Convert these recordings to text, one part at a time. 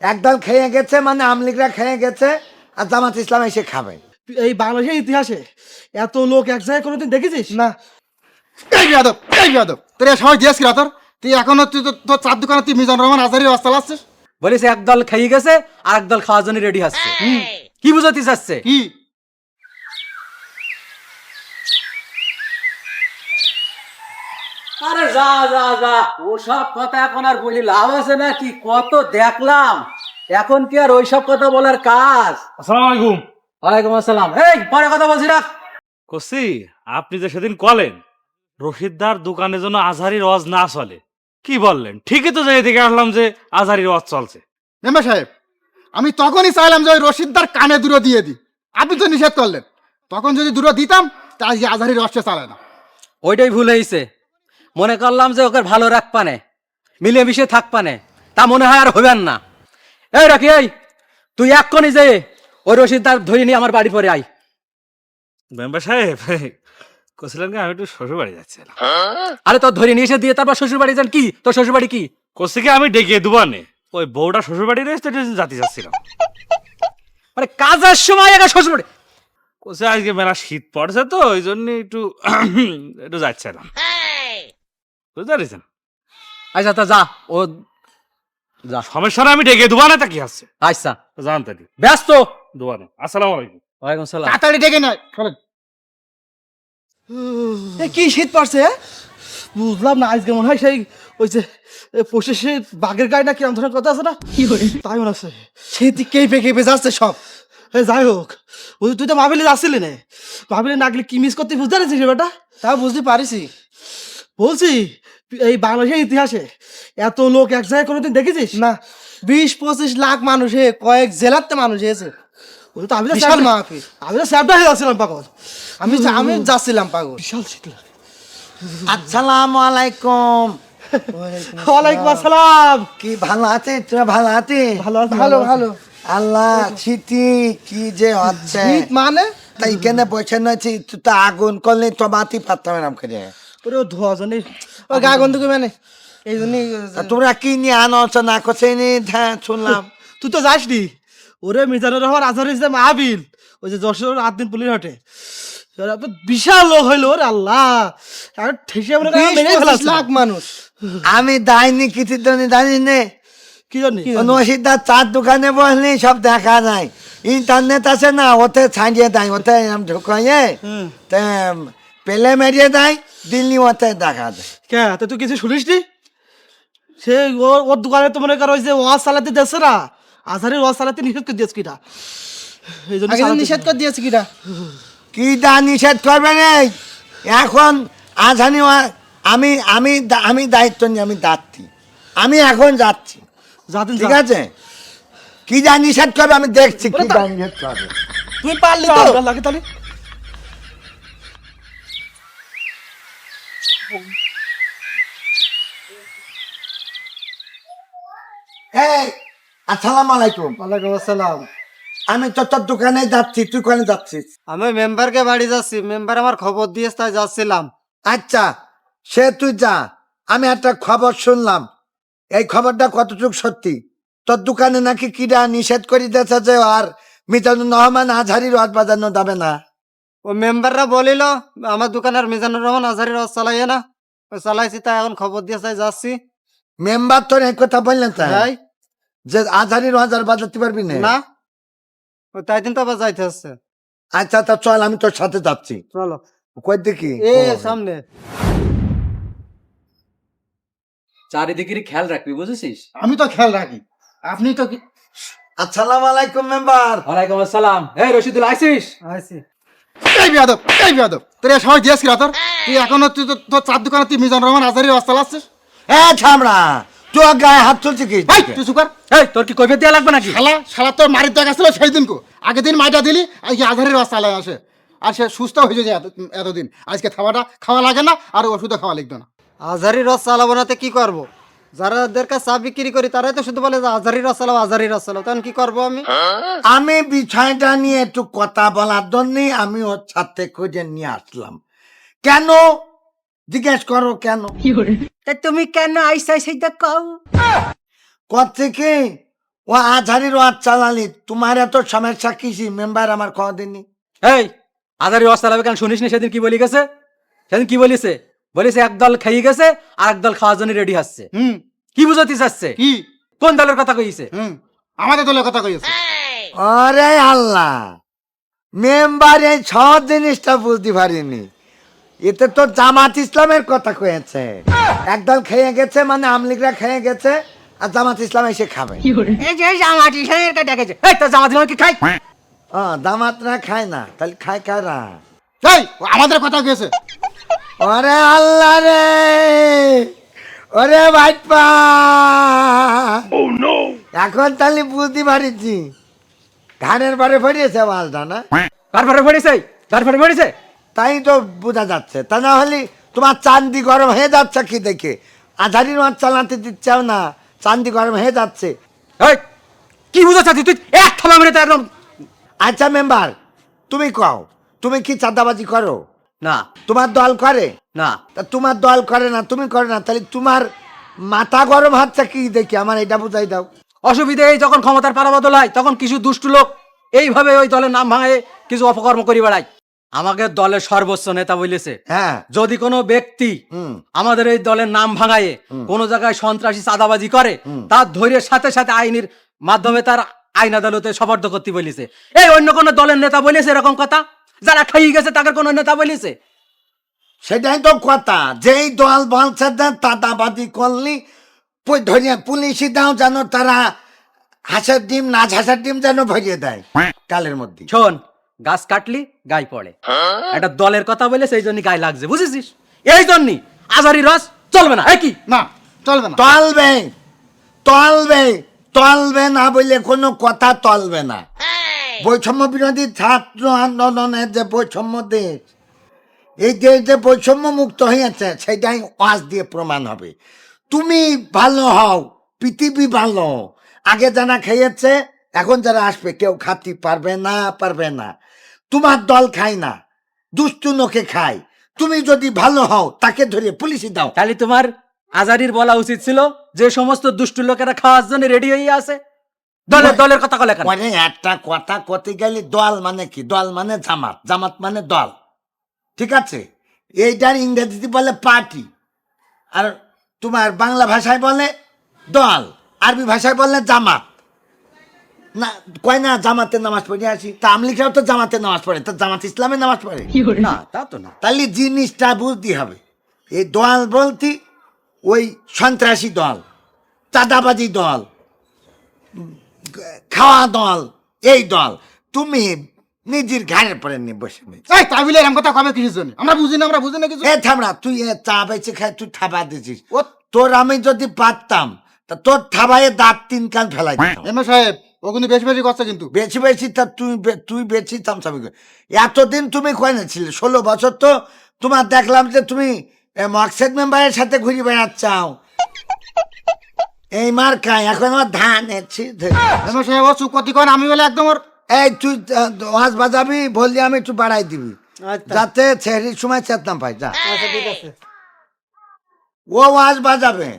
একদল খেয়ে গেছে মানে আমলিগরা খেয়ে গেছে আর জামাত ইসলাম এসে খাবে। এই বাংলাদেশের ইতিহাসে এত লোক এক জায়গায় কোনোদিন দেখেছিস? না। এই যাদব এই যাদব তোর এ সময় দিয়েছি তোর? তুই এখনও তুই তো- তোর চার দোকানে তুই মিজান রহমান আজারি রাস্তা লাচ্ছিস। বলিস একদল খেয়ে গেছে আর একদল খাওয়ার জন্য রেডি হচ্ছে। কি বুঝাতে চাচ্ছে? কি? আরে যা যা যা। ওসব কথা এখন আর বলি লাভ আছে নাকি? কত দেখলাম। এখন কি আর ওইসব কথা বলার কাজ? আসসালামু আলাইকুম। ওয়ালাইকুম আসসালাম। এই পরে কথা বলছি রাখ কসি আপনি যে সেদিন কলেন রশিদদার দোকানের জন্য আজহারি রওয়াজ না চলে। কি বললেন? ঠিকই তো যাই থেকে আসলাম যে আজহারি রওয়াজ চলছে। মেম্বার সাহেব আমি তখনই চাইলাম যে ওই রশিদদার কানে দূরে দিয়ে দিই আপনি তো নিষেধ করলেন। তখন যদি দূরে দিতাম তা আজকে আজহারি রসটা চালায় না ওইটাই ভুল হয়েছে। মনে করলাম যে ওকে ভালো রাখপানে মিলেমিশে থাকপানে তা মনে হয় আর হবেন না। এই রাখি এই তুই এক্ষণি যে ওই রশিদদার ধরে নিয়ে আমার বাড়ি পরে আই মেম্বার সাহেব আমি একটু শ্বশুর বাড়ি যাচ্ছিলাম। আরে তোর ধরে নিয়ে এসে দিয়ে তারপর শ্বশুর বাড়ি যান কি? তোর শ্বশুর বাড়ি কি? কসিকে আমি ডেকে দুবানে ওই বউটা শ্বশুর বাড়ি রয়েছে যাচ্ছিলাম। মানে কাজের সময় একা শ্বশুর বাড়ি কসে আজকে মেলা শীত পড়ছে তো ওই জন্য একটু একটু যাচ্ছিলাম। বুঝতে পারছেন? আচ্ছা তা যা ও যা। সমস্যা আমি ডেকে দুবানে তা কি আছে? আচ্ছা। জানতে দি ব্যস্ত। দুবানে আসসালামু আলাইকুম। ওয়ালাইকুম সালাম তাড়াতাড়ি ডেকে নেয় চলেন এ কি শীত পড়ছে হ্যাঁ? বুঝলাম না আজকে মনে হয় সেই ওই যে বাঘের গায়ে না কিরম ধরনের কথা আছে না? কি করে তাই মনে আছে শীত কেঁপে কেঁপে যাচ্ছে সব। এ যাই হোক ওই তুই তো মাবিলে যাচ্ছিলি না। মাবিলে না গেলে কি মিস করতে বুঝতে পারছিস বেটা তা বুঝতে পারিসি বলছি এই বাংলাদেশের ইতিহাসে এত লোক এক জায়গায় কোনোদিন দেখেছিস? না। বিশ পঁচিশ লাখ মানুষে কয়েক জেলাতে মানুষ এসে ওই তো আমি তো বিশাল মাহফিল। আমি তো স্যাপটা হয়ে যাচ্ছিলাম পাগল। আমি আমি যাচ্ছিলাম পাগল। বিশাল আসসালামু আলাইকুম। ওয়ালাইকুম আসসালাম। কি ভালো আছে তুমি ভালো আছে ভালো ভালো ভালো। আল্লাহ শীতি কি যে হচ্ছে। মানে? তাই এখানে বসে তুই তো আগুন করলে তো বাতি পারতাম এরম করে ও ধোয়া জনে ও গা গন্ধ করে মানে এই জন্যই তোমরা কি নিয়ে আনছো না করছে হ্যাঁ শুনলাম। তুই তো যাস নি। ওরে মিজানুর রহমান আজহার ইসলাম আবিল ওই যে যশোর আট দিন পুলিশ হাটে বিশাল লোক হইল ওরে আল্লাহ। লাখ মানুষ। আমি দাইনি কিছু জানি নে কি জানি? নসিদার চার দোকানে বসলি সব দেখা যায় ইন্টারনেট আছে না ওতে ছাড়িয়ে দেয় ওতে ঢুকাইয়ে তে পেলে মেরিয়ে দেয় দিল্লি ওতে দেখা যায় কে তা তুই কিছু শুনিস নি? সে ওর ওর দোকানে তো মনে করো ওই যে ওয়াজ চালাতে দিয়েছে না? আজহারের ওয়াজ চালাতে নিষেধ করে দিয়েছে কিটা এই জন্য নিষেধ করে দিয়েছে কিটা কি দা নিষেধ করবে রে এখন আজানি আমি আমি দা- আমি দায়িত্ব নিয়ে আমি যাচ্ছি। আমি এখন যাচ্ছি। যাতেন ঠিক আছে? কি যা নিষেধ করবে আমি দেখছি কি যা নিষেধ করবে। তুই পারলি তো? লাগে তাহলে। এই আসসালামু আলাইকুম। ওয়ালাইকুম আসসালাম। আমি তো তোর দোকানে যাচ্ছি তুই কোনে যাচ্ছিস? আমি মেম্বারকে বাড়ি যাচ্ছি মেম্বার আমার খবর দিয়ে তাই যাচ্ছিলাম। আচ্ছা সে তুই যা আমি একটা খবর শুনলাম। এই খবরটা কতটুকু সত্যি? তোর দোকানে নাকি কিরা নিষেধ করে দিয়েছে যে আর মিজানুর রহমান আজহারি রথ বাজানো যাবে না। ও মেম্বাররা বলিল আমার দোকানের মিজানুর রহমান আজহারি রস চালাইয়ে না। ওই চালাইছি তাই এখন খবর দিয়ে তাই যাচ্ছি। মেম্বার তোর এক কথা বললেন তাই? তাই যে আজহারি রথ আর বাজাতে পারবি না? না। ওই তাই দিন তো আবার যাইতে হচ্ছে আচ্ছা তা চল আমি তোর সাথে যাচ্ছি। চলো। কই দেখি? এ সামনে। চারিদিকে খেয়াল রাখবি বুঝেছিস? আমি তো খেয়াল রাখি। আপনি তো কি- আসসালামু আলাইকুম মেম্বার। ওয়ালাইকুম আসসালাম। এই রশিদুল আইসিস? আইছি এই বিয়াদব এই বিয়াদব তোর দিয়েছি তোর তুই এখনও তুই তো- তোর চার দোকানে তুই মিজান রহমান আজারি রাস্তা লাচ্ছিস এ ছামড়া তুই গায়ে হাত তুলছি কি? এই তুই চুকার এই তোর কি কৈফিয়ত দেওয়া লাগবে নাকি? শালা শালা তোর মারির তো গেছিল সেই দিন কো আগের দিন মাইটা দিলি আজকে আধারের রাস্তা চালায় আসে। আর সে সুস্থ হয়েছে যে এত- এতদিন। আজকে খাওয়াটা খাওয়া লাগে না আর ওষুধও খাওয়া লাগবে না। আজহারি রস চালাবো না তো কি করব? যারাদের কাছে চা বিক্রি করি তারাই তো শুধু বলে যে আজহারি রস চালাও আজহারি তখন কি করব আমি? আমি বিষয়টা নিয়ে একটু কথা বলার জন্যই আমি ওর সাথে খুঁজে নিয়ে আসলাম। কেন? জিজ্ঞেস করো কেন? তুমি কেন আইসা সেইটা কও। করছে কি ও আঝারির ওয়াজ চালালি। তোমার এত সমস্যা কিসি? মেম্বার আমার কদিনই এই আজারি রস চালাবে কেন? শুনিস নি? সেদিন কি বলি গেছে? সেদিন কি বলিছে? বলিছে একদল খাইয়ে গেছে আর একদল খাওয়ার জন্য রেডি হচ্ছে। হুম। কি বুঝাতে চাচ্ছে? কি? কোন দলের কথা কইছে? হুম। আমাদের দলের কথা কইছে। আরে আল্লাহ মেম্বার এই ছ জিনিসটা বুঝতে পারিনি। এতে তো জামাত ইসলামের কথা কয়েছে। একদল খেয়ে গেছে মানে আমলিগরা খেয়ে গেছে আর জামাত ইসলাম এসে খাবে। এই যে জামাত ইসলামের কথা ডেকেছে এই তো জামাত ইসলাম কি খাই ও জামাতরা খায় না তাহলে খায় কারা? এই আমাদের কথা কইছে। ওরে আল্লাহ রে। ওরে ভাইপা এখন তাহলে বুঝতে পারিছি ধানের বারে ফেরিয়েছে মালটা না? তারপরে পড়েছে তারপরে পড়েছে তাই তো বোঝা যাচ্ছে। তা না হলে তোমার চান্দি গরম হয়ে যাচ্ছে কি দেখে? আধারির মাছ চালাতে দিচ্ছেও না। চান্দি গরম হয়ে যাচ্ছে। কি বুঝাচ্ছিস তুই? এক থাবা মেরে তো একদম আচ্ছা মেম্বার তুমি কও। তুমি কি চাঁদাবাজি করো? না। তোমার দল করে? না। তা তোমার দল করে না তুমি করে না তাহলে তোমার মাথা গরম হচ্ছে কি দেখি? আমার এটা বুঝাই দাও। অসুবিধে এই যখন ক্ষমতার পারাবদল হয় তখন কিছু দুষ্টু লোক এইভাবে ওই দলের নাম ভাঙে কিছু অপকর্ম করি বেড়ায়। আমাকে দলের সর্বোচ্চ নেতা বলেছে। হ্যাঁ। যদি কোনো ব্যক্তি আমাদের এই দলের নাম ভাঙায়ে কোনো জায়গায় সন্ত্রাসী চাঁদাবাজি করে তার ধৈর্যের সাথে সাথে আইনের মাধ্যমে তার আইন আদালতে সবর্দ করতে বলেছে। এই অন্য কোনো দলের নেতা বলেছে এরকম কথা? যারা খাইয়ে গেছে তাদের কোনো নেতা বলেছে? সেটাই তো কথা। যেই দল বলছে যে তাদাবাদি করলি ধরিয়া পুলিশই দাও যেন তারা হাঁসের ডিম না হাঁসের ডিম যেন ভরিয়ে দেয়। কালের মধ্যে। শোন গাছ কাটলি গায়ে পড়ে। একটা দলের কথা বলে সেই জন্য গায়ে লাগছে বুঝেছিস? এই জন্যই। আজারি রস চলবে না একই? না চলবে না। তলবে তলবে তলবে না বলে কোনো কথা তলবে না। বৈষম্য বিরোধী ছাত্র আন্দোলনের যে বৈষম্য দেশ, এই দেশ যে বৈষম্য মুক্ত হয়েছে, সেটাই ওয়াজ দিয়ে প্রমাণ হবে। তুমি ভালো হও, পৃথিবী ভালো। আগে যারা খেয়েছে, এখন যারা আসবে, কেউ খাতি পারবে না পারবে না। তোমার দল খায় না, দুষ্টু লোকে খায়। তুমি যদি ভালো হও, তাকে ধরে পুলিশে দাও। তাহলে তোমার আজারির বলা উচিত ছিল যে, সমস্ত দুষ্টু লোকেরা খাওয়ার জন্য রেডি হয়ে আছে। দলের দলের কথা কলে মানে একটা কথা কতে গেলে দল মানে কি? দল মানে জামাত। জামাত মানে দল। ঠিক আছে? এইটার ইংরেজিতে বলে পার্টি। আর তোমার বাংলা ভাষায় বলে দল। আরবি ভাষায় বলে জামাত। না কয় না জামাতে নামাজ পড়ে আসি। তা আমলিখাও তো জামাতে নামাজ পড়ে। তা জামাত ইসলামে নামাজ পড়ে। না তা তো না। তাহলে জিনিসটা বুঝতে হবে। এই দল বলতে ওই সন্ত্রাসী দল চাঁদাবাজি দল খাওয়া দল এই দল তুমি নিজের ঘাড়ের পরে নিয়ে বসে নেই এই তাই বলে এরকম কথা কবে কিসের জন্য? আমরা বুঝি না আমরা বুঝি না কিছু। এ থামড়া তুই এ চা বেঁচে খাই তুই থাবা দিছিস। ও। তোর আমি যদি পারতাম তা তোর থাবায় দাঁত তিন কান ফেলাই দিতাম। এমএ সাহেব ও কিন্তু বেশি বেশি করছে কিন্তু। বেশি বেশি তা তুই তুই বেশি তামসামি কর। এতদিন তুমি কয় না ছিলে? ষোলো বছর তো তোমার দেখলাম যে তুমি মকসেদ মেম্বারের সাথে ঘুরে বেড়াচ্ছাও এই মার খাই এখন আমার ধান এসছি সাহেব ও চুপ আমি বলে একদম ওর এই তুই ওয়াজ বাজাবি বললি আমি একটু বাড়াই দিবি। আচ্ছা। যাতে ছেড়ির সময় চেতনাম পাই যা। আচ্ছা ঠিক আছে। ও ওয়াজ বাজাবে।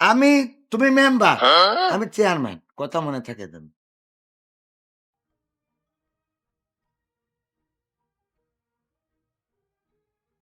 আমি তুমি মেম্বার আমি চেয়ারম্যান কথা মনে থাকে দেন